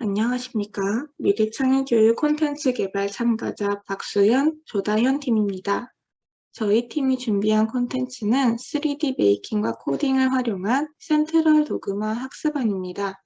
안녕하십니까. 미래창의교육 콘텐츠 개발 참가자 박수현, 조다현 팀입니다. 저희 팀이 준비한 콘텐츠는 3D 메이킹과 코딩을 활용한 센트럴 도그마 학습안입니다.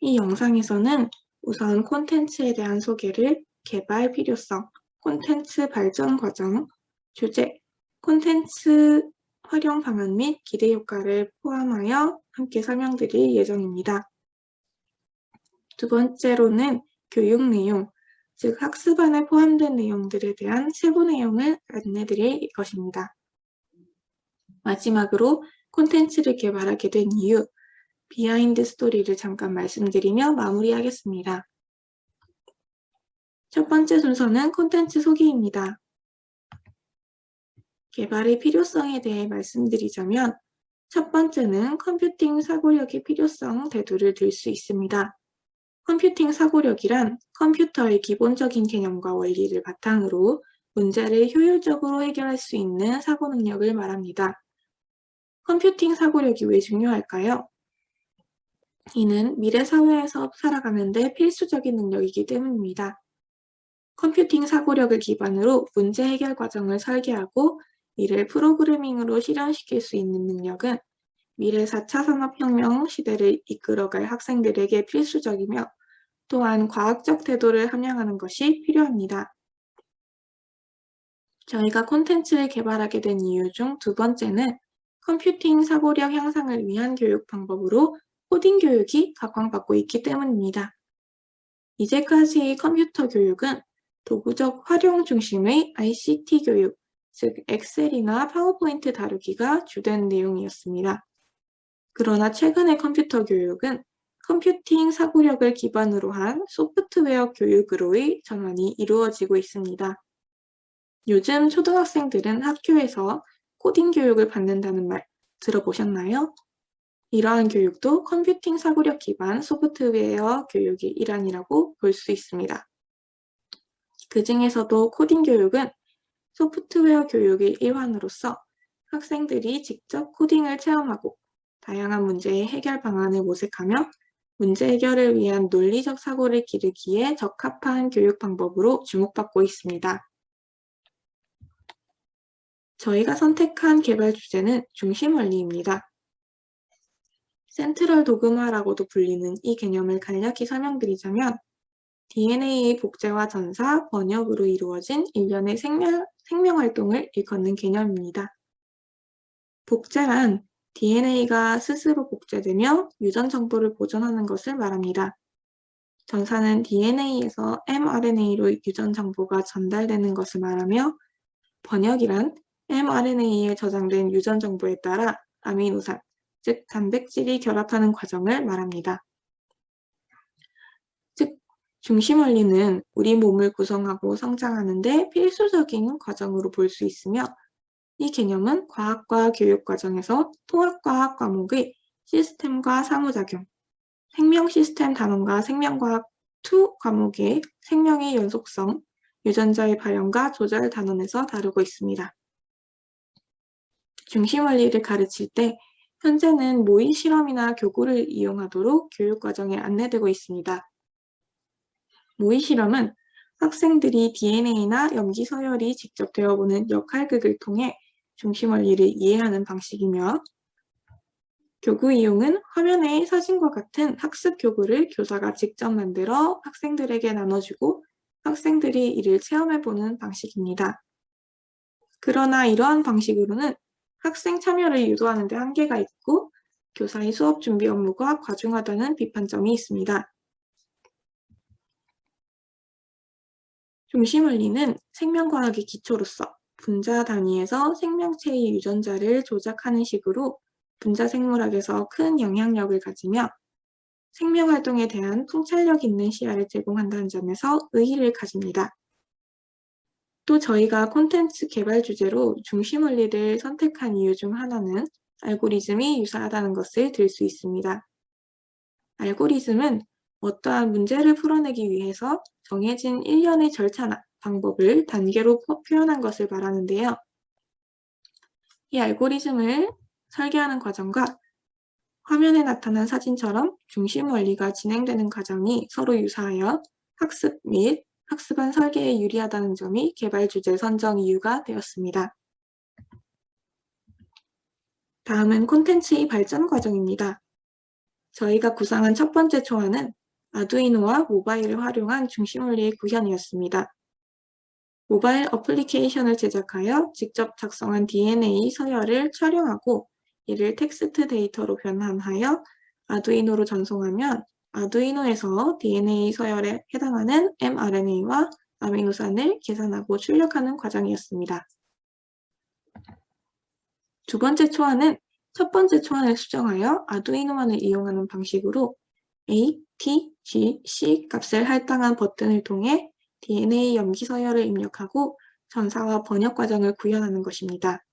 이 영상에서는 우선 콘텐츠에 대한 소개를, 개발 필요성, 콘텐츠 발전 과정, 주제, 콘텐츠 활용 방안 및 기대 효과를 포함하여 함께 설명드릴 예정입니다. 두 번째로는 교육 내용, 즉 학습 안에 포함된 내용들에 대한 세부 내용을 안내드릴 것입니다. 마지막으로 콘텐츠를 개발하게 된 이유, 비하인드 스토리를 잠깐 말씀드리며 마무리하겠습니다. 첫 번째 순서는 콘텐츠 소개입니다. 개발의 필요성에 대해 말씀드리자면 첫 번째는 컴퓨팅 사고력의 필요성 대두를 들 수 있습니다. 컴퓨팅 사고력이란 컴퓨터의 기본적인 개념과 원리를 바탕으로 문제를 효율적으로 해결할 수 있는 사고 능력을 말합니다. 컴퓨팅 사고력이 왜 중요할까요? 이는 미래 사회에서 살아가는데 필수적인 능력이기 때문입니다. 컴퓨팅 사고력을 기반으로 문제 해결 과정을 설계하고 이를 프로그래밍으로 실현시킬 수 있는 능력은 미래 4차 산업혁명 시대를 이끌어갈 학생들에게 필수적이며 또한 과학적 태도를 함양하는 것이 필요합니다. 저희가 콘텐츠를 개발하게 된 이유 중 두 번째는 컴퓨팅 사고력 향상을 위한 교육 방법으로 코딩 교육이 각광받고 있기 때문입니다. 이제까지 컴퓨터 교육은 도구적 활용 중심의 ICT 교육, 즉 엑셀이나 파워포인트 다루기가 주된 내용이었습니다. 그러나 최근의 컴퓨터 교육은 컴퓨팅 사고력을 기반으로 한 소프트웨어 교육으로의 전환이 이루어지고 있습니다. 요즘 초등학생들은 학교에서 코딩 교육을 받는다는 말 들어보셨나요? 이러한 교육도 컴퓨팅 사고력 기반 소프트웨어 교육의 일환이라고 볼 수 있습니다. 그 중에서도 코딩 교육은 소프트웨어 교육의 일환으로서 학생들이 직접 코딩을 체험하고 다양한 문제의 해결 방안을 모색하며 문제 해결을 위한 논리적 사고를 기르기에 적합한 교육 방법으로 주목받고 있습니다. 저희가 선택한 개발 주제는 중심 원리입니다. 센트럴 도그마라고도 불리는 이 개념을 간략히 설명드리자면 DNA의 복제와 전사, 번역으로 이루어진 일련의 생명, 생명활동을 일컫는 개념입니다. 복제란 DNA가 스스로 복제되며 유전 정보를 보존하는 것을 말합니다. 전사는 DNA에서 mRNA로 유전 정보가 전달되는 것을 말하며 번역이란 mRNA에 저장된 유전 정보에 따라 아미노산, 즉 단백질이 결합하는 과정을 말합니다. 중심 원리는 우리 몸을 구성하고 성장하는데 필수적인 과정으로 볼 수 있으며 이 개념은 과학과 교육 과정에서 통합과학 과목의 시스템과 상호작용, 생명 시스템 단원과 생명과학 2 과목의 생명의 연속성, 유전자의 발현과 조절 단원에서 다루고 있습니다. 중심 원리를 가르칠 때 현재는 모의 실험이나 교구를 이용하도록 교육 과정에 안내되고 있습니다. 모의 실험은 학생들이 DNA나 염기 서열이 직접 되어보는 역할극을 통해 중심 원리를 이해하는 방식이며 교구 이용은 화면의 사진과 같은 학습 교구를 교사가 직접 만들어 학생들에게 나눠주고 학생들이 이를 체험해보는 방식입니다. 그러나 이러한 방식으로는 학생 참여를 유도하는 데 한계가 있고 교사의 수업 준비 업무가 과중하다는 비판점이 있습니다. 중심 원리는 생명과학의 기초로서 분자 단위에서 생명체의 유전자를 조작하는 식으로 분자 생물학에서 큰 영향력을 가지며 생명활동에 대한 통찰력 있는 시야를 제공한다는 점에서 의의를 가집니다. 또 저희가 콘텐츠 개발 주제로 중심 원리를 선택한 이유 중 하나는 알고리즘이 유사하다는 것을 들 수 있습니다. 알고리즘은 어떠한 문제를 풀어내기 위해서 정해진 일련의 절차나 방법을 단계로 표현한 것을 말하는데요. 이 알고리즘을 설계하는 과정과 화면에 나타난 사진처럼 중심 원리가 진행되는 과정이 서로 유사하여 학습 및 학습안 설계에 유리하다는 점이 개발 주제 선정 이유가 되었습니다. 다음은 콘텐츠의 발전 과정입니다. 저희가 구상한 첫 번째 초안은 아두이노와 모바일을 활용한 중심원리의 구현이었습니다. 모바일 어플리케이션을 제작하여 직접 작성한 DNA 서열을 촬영하고 이를 텍스트 데이터로 변환하여 아두이노로 전송하면 아두이노에서 DNA 서열에 해당하는 mRNA와 아미노산을 계산하고 출력하는 과정이었습니다. 두 번째 초안은 첫 번째 초안을 수정하여 아두이노만을 이용하는 방식으로 A, T, C 값을 할당한 버튼을 통해 DNA 염기 서열을 입력하고 전사와 번역 과정을 구현하는 것입니다.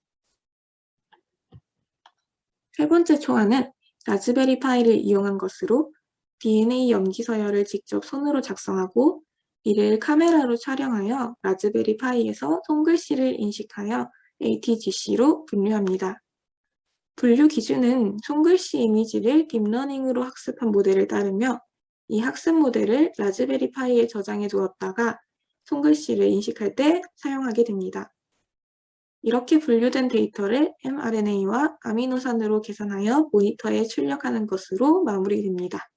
세 번째 초안은 라즈베리 파이를 이용한 것으로 DNA 염기 서열을 직접 손으로 작성하고 이를 카메라로 촬영하여 라즈베리 파이에서 손글씨를 인식하여 ATGC로 분류합니다. 분류 기준은 손글씨 이미지를 딥러닝으로 학습한 모델을 따르며 이 학습 모델을 라즈베리 파이에 저장해 두었다가 손글씨를 인식할 때 사용하게 됩니다. 이렇게 분류된 데이터를 mRNA와 아미노산으로 계산하여 모니터에 출력하는 것으로 마무리됩니다.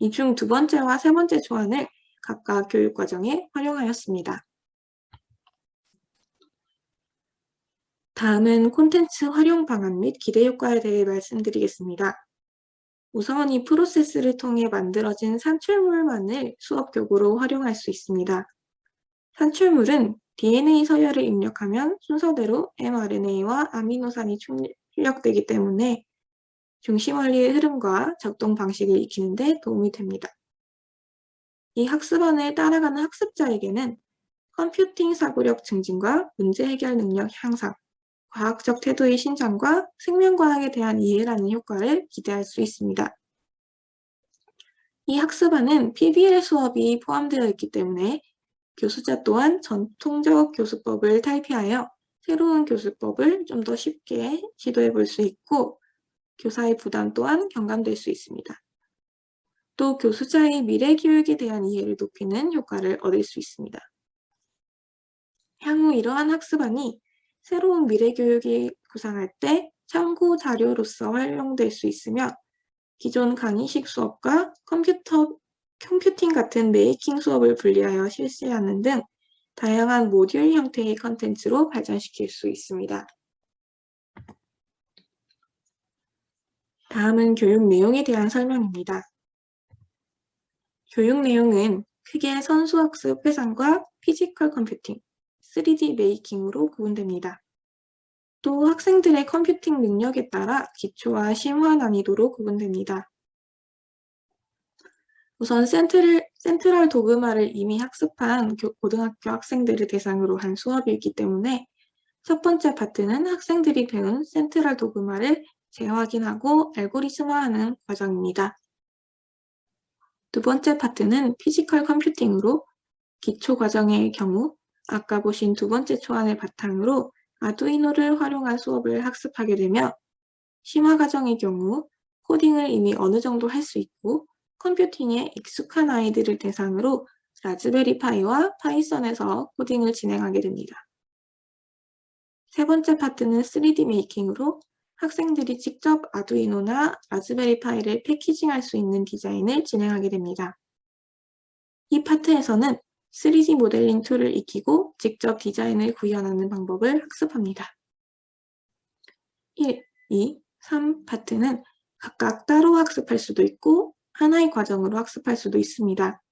이 중 두 번째와 세 번째 초안을 각각 교육과정에 활용하였습니다. 다음은 콘텐츠 활용 방안 및 기대 효과에 대해 말씀드리겠습니다. 우선 이 프로세스를 통해 만들어진 산출물만을 수업 교구로 활용할 수 있습니다. 산출물은 DNA 서열을 입력하면 순서대로 mRNA와 아미노산이 출력되기 때문에 중심 원리의 흐름과 작동 방식을 익히는 데 도움이 됩니다. 이 학습안을 따라가는 학습자에게는 컴퓨팅 사고력 증진과 문제 해결 능력 향상, 과학적 태도의 신장과 생명과학에 대한 이해라는 효과를 기대할 수 있습니다. 이 학습안은 PBL 수업이 포함되어 있기 때문에 교수자 또한 전통적 교수법을 탈피하여 새로운 교수법을 좀 더 쉽게 시도해 볼 수 있고 교사의 부담 또한 경감될 수 있습니다. 또 교수자의 미래 교육에 대한 이해를 높이는 효과를 얻을 수 있습니다. 향후 이러한 학습안이 새로운 미래교육이 구상할 때 참고 자료로서 활용될 수 있으며 기존 강의식 수업과 컴퓨터, 컴퓨팅 같은 메이킹 수업을 분리하여 실시하는 등 다양한 모듈 형태의 컨텐츠로 발전시킬 수 있습니다. 다음은 교육 내용에 대한 설명입니다. 교육 내용은 크게 선수학습 회상과 피지컬 컴퓨팅, 3D 메이킹으로 구분됩니다. 또 학생들의 컴퓨팅 능력에 따라 기초와 심화 난이도로 구분됩니다. 우선 센트럴, 센트럴 도그마를 이미 학습한 고등학교 학생들을 대상으로 한 수업이기 때문에 첫 번째 파트는 학생들이 배운 센트럴 도그마를 재확인하고 알고리즘화하는 과정입니다. 두 번째 파트는 피지컬 컴퓨팅으로 기초 과정의 경우 아까 보신 두 번째 초안을 바탕으로 아두이노를 활용한 수업을 학습하게 되며 심화 과정의 경우 코딩을 이미 어느 정도 할 수 있고 컴퓨팅에 익숙한 아이들을 대상으로 라즈베리 파이와 파이썬에서 코딩을 진행하게 됩니다. 세 번째 파트는 3D 메이킹으로 학생들이 직접 아두이노나 라즈베리 파이를 패키징할 수 있는 디자인을 진행하게 됩니다. 이 파트에서는 3D 모델링 툴을 익히고 직접 디자인을 구현하는 방법을 학습합니다. 1, 2, 3 파트는 각각 따로 학습할 수도 있고 하나의 과정으로 학습할 수도 있습니다.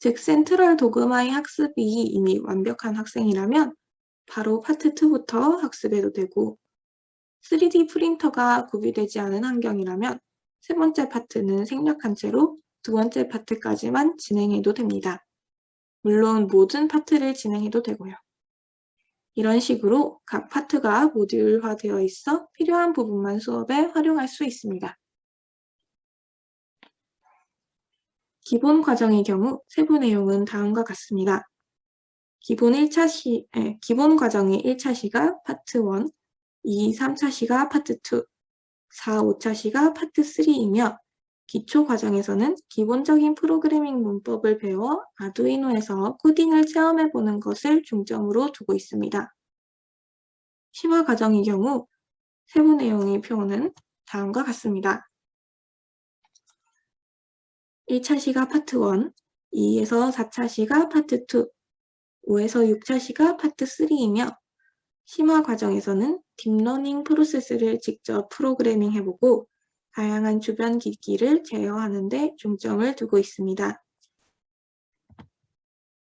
즉 센트럴 도그마의 학습이 이미 완벽한 학생이라면 바로 파트 2부터 학습해도 되고 3D 프린터가 구비되지 않은 환경이라면 세 번째 파트는 생략한 채로 두 번째 파트까지만 진행해도 됩니다. 물론 모든 파트를 진행해도 되고요. 이런 식으로 각 파트가 모듈화되어 있어 필요한 부분만 수업에 활용할 수 있습니다. 기본 과정의 경우 세부 내용은 다음과 같습니다. 기본 1차 시, 에, 기본 과정의 1차 시가 파트 1, 2, 3차 시가 파트 2, 4, 5차 시가 파트 3이며 기초 과정에서는 기본적인 프로그래밍 문법을 배워 아두이노에서 코딩을 체험해 보는 것을 중점으로 두고 있습니다. 심화 과정의 경우 세부 내용의 표는 다음과 같습니다. 1차 시가 파트 1, 2에서 4차 시가 파트 2, 5에서 6차 시가 파트 3이며 심화 과정에서는 딥러닝 프로세스를 직접 프로그래밍 해보고 다양한 주변 기기를 제어하는 데 중점을 두고 있습니다.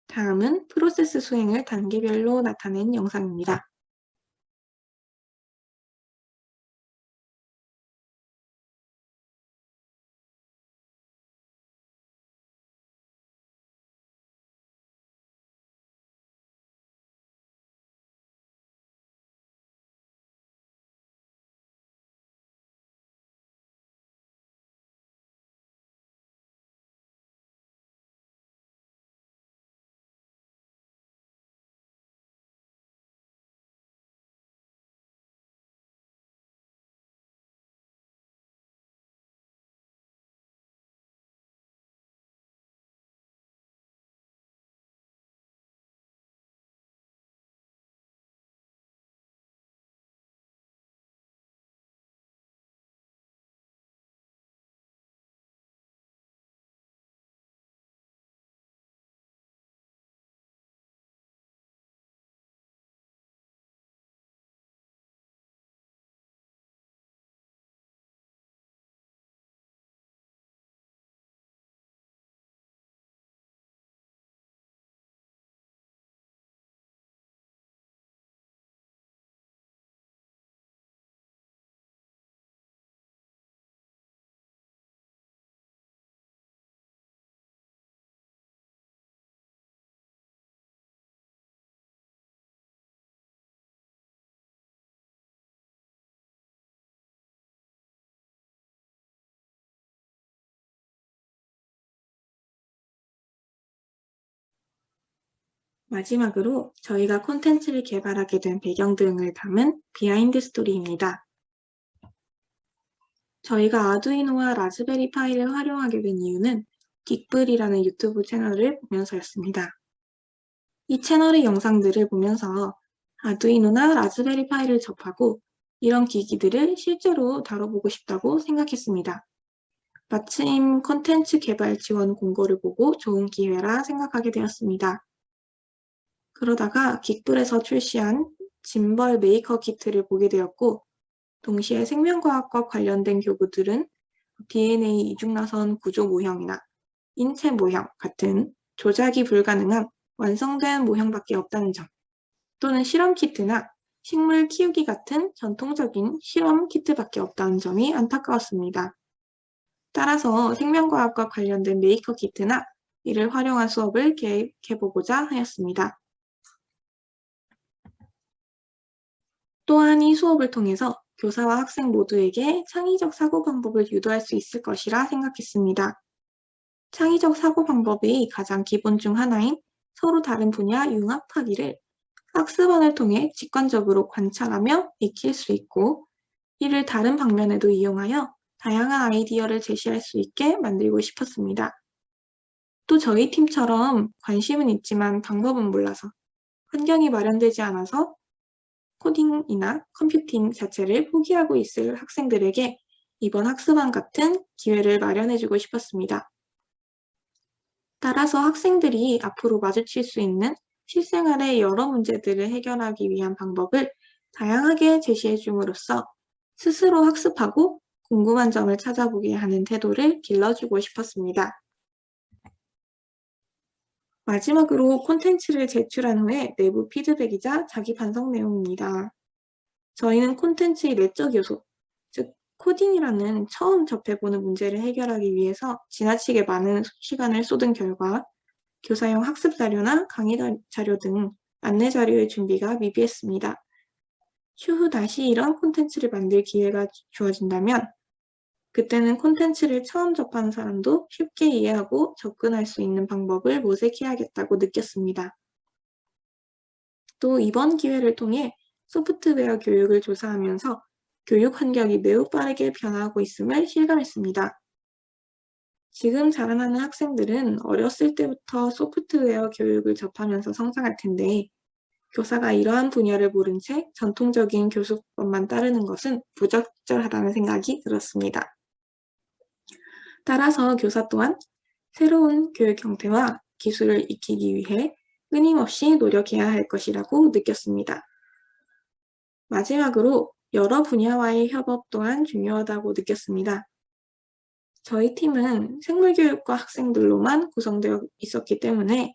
다음은 프로세스 수행을 단계별로 나타낸 영상입니다. 마지막으로 저희가 콘텐츠를 개발하게 된 배경 등을 담은 비하인드 스토리입니다. 저희가 아두이노와 라즈베리 파이를 활용하게 된 이유는 긱블이라는 유튜브 채널을 보면서였습니다. 이 채널의 영상들을 보면서 아두이노나 라즈베리 파이를 접하고 이런 기기들을 실제로 다뤄보고 싶다고 생각했습니다. 마침 콘텐츠 개발 지원 공고를 보고 좋은 기회라 생각하게 되었습니다. 그러다가 긱블에서 출시한 짐벌 메이커 키트를 보게 되었고 동시에 생명과학과 관련된 교구들은 DNA 이중나선 구조 모형이나 인체 모형 같은 조작이 불가능한 완성된 모형밖에 없다는 점 또는 실험 키트나 식물 키우기 같은 전통적인 실험 키트밖에 없다는 점이 안타까웠습니다. 따라서 생명과학과 관련된 메이커 키트나 이를 활용한 수업을 계획해보고자 하였습니다. 또한 이 수업을 통해서 교사와 학생 모두에게 창의적 사고 방법을 유도할 수 있을 것이라 생각했습니다. 창의적 사고 방법의 가장 기본 중 하나인 서로 다른 분야 융합하기를 학습원을 통해 직관적으로 관찰하며 익힐 수 있고 이를 다른 방면에도 이용하여 다양한 아이디어를 제시할 수 있게 만들고 싶었습니다. 또 저희 팀처럼 관심은 있지만 방법은 몰라서 환경이 마련되지 않아서 코딩이나 컴퓨팅 자체를 포기하고 있을 학생들에게 이번 학습안 같은 기회를 마련해주고 싶었습니다. 따라서 학생들이 앞으로 마주칠 수 있는 실생활의 여러 문제들을 해결하기 위한 방법을 다양하게 제시해 줌으로써 스스로 학습하고 궁금한 점을 찾아보게 하는 태도를 길러주고 싶었습니다. 마지막으로 콘텐츠를 제출한 후에 내부 피드백이자 자기 반성 내용입니다. 저희는 콘텐츠의 내적 요소, 즉 코딩이라는 처음 접해보는 문제를 해결하기 위해서 지나치게 많은 시간을 쏟은 결과 교사용 학습 자료나 강의 자료 등 안내 자료의 준비가 미비했습니다. 추후 다시 이런 콘텐츠를 만들 기회가 주어진다면 그때는 콘텐츠를 처음 접하는 사람도 쉽게 이해하고 접근할 수 있는 방법을 모색해야겠다고 느꼈습니다. 또 이번 기회를 통해 소프트웨어 교육을 조사하면서 교육 환경이 매우 빠르게 변화하고 있음을 실감했습니다. 지금 자라나는 학생들은 어렸을 때부터 소프트웨어 교육을 접하면서 성장할 텐데 교사가 이러한 분야를 모른 채 전통적인 교수법만 따르는 것은 부적절하다는 생각이 들었습니다. 따라서 교사 또한 새로운 교육 형태와 기술을 익히기 위해 끊임없이 노력해야 할 것이라고 느꼈습니다. 마지막으로 여러 분야와의 협업 또한 중요하다고 느꼈습니다. 저희 팀은 생물교육과 학생들로만 구성되어 있었기 때문에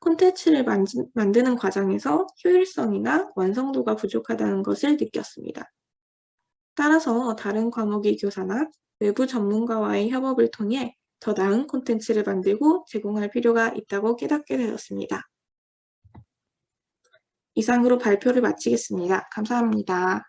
콘텐츠를 만드는 과정에서 효율성이나 완성도가 부족하다는 것을 느꼈습니다. 따라서 다른 과목의 교사나 외부 전문가와의 협업을 통해 더 나은 콘텐츠를 만들고 제공할 필요가 있다고 깨닫게 되었습니다. 이상으로 발표를 마치겠습니다. 감사합니다.